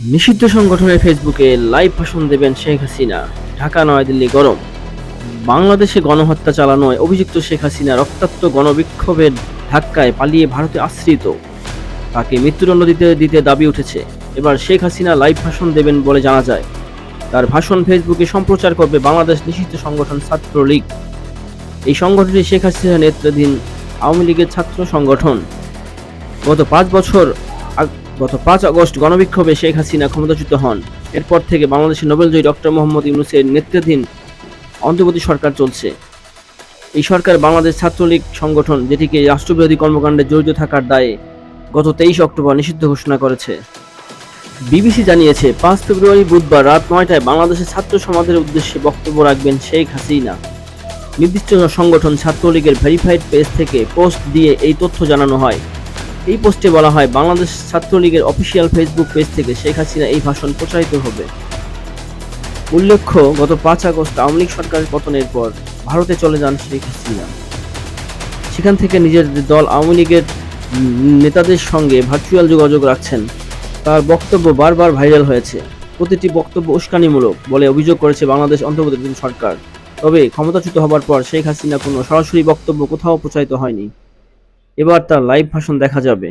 নিষিদ্ধ সংগঠনের ফেসবুকে লাইভ ভাষণ দেবেন শেখ হাসিনা। ঢাকা, নয়াদিল্লি, গরম। বাংলাদেশে গণহত্যা চালানোয় অভিযুক্ত শেখ হাসিনা রক্তাক্ত গণবিক্ষোভের ধাক্কায় পালিয়ে ভারতে আশ্রিত। তাকে মৃত্যুদণ্ড দিতে দিতে দাবি উঠেছে। এবার শেখ হাসিনা লাইভ ভাষণ দেবেন বলে জানা যায়। তার ভাষণ ফেসবুকে সম্প্রচার করবে বাংলাদেশ নিষিদ্ধ সংগঠন ছাত্রলীগ। এই সংগঠনটি শেখ হাসিনা নেতৃত্বাধীন আওয়ামী লীগের ছাত্র সংগঠন। গত পাঁচ বছর গত পাঁচ আগস্ট গণবিক্ষোভে শেখ হাসিনা ক্ষমতাচ্যুত হন। এরপর থেকে বাংলাদেশের নোবেলজয়ী ডক্টর মোহাম্মদ ইউনুসের নেতৃত্বাধীন অন্তর্বর্তী সরকার চলছে। এই সরকার বাংলাদেশ ছাত্রলীগ সংগঠন, যেটিকে রাষ্ট্রবিরোধী কর্মকাণ্ডে জড়িত থাকার দায়ে গত তেইশ অক্টোবর নিষিদ্ধ ঘোষণা করেছে। বিবিসি জানিয়েছে, পাঁচ ফেব্রুয়ারি বুধবার রাত নয়টায় বাংলাদেশের ছাত্র সমাজের উদ্দেশ্যে বক্তব্য রাখবেন শেখ হাসিনা। নির্দিষ্ট সংগঠন ছাত্রলীগের ভেরিফাইড পেজ থেকে পোস্ট দিয়ে এই তথ্য জানানো হয়। এই পোস্টে বলা হয়, বাংলাদেশ ছাত্রলীগের অফিসিয়াল ফেসবুক পেজ থেকে শেখ হাসিনা এই ভাষণ প্রচারিত হবে। উল্লেখ্য, গত পাঁচ আগস্ট আওয়ামী লীগ সরকারের পতনের পর ভারতে চলে যান শেখ হাসিনা। সেখান থেকে নিজের দল আওয়ামী লীগের নেতাদের সঙ্গে ভার্চুয়াল যোগাযোগ রাখছেন। তার বক্তব্য বারবার ভাইরাল হয়েছে। প্রতিটি বক্তব্য উস্কানিমূলক বলে অভিযোগ করেছে বাংলাদেশ অন্তর্বর্তীকালীন সরকার। তবে ক্ষমতাচ্যুত হবার পর শেখ হাসিনা কোনো সরাসরি বক্তব্য কোথাও প্রচারিত হয়নি। এবার তার লাইভ ভাষণ দেখা যাবে।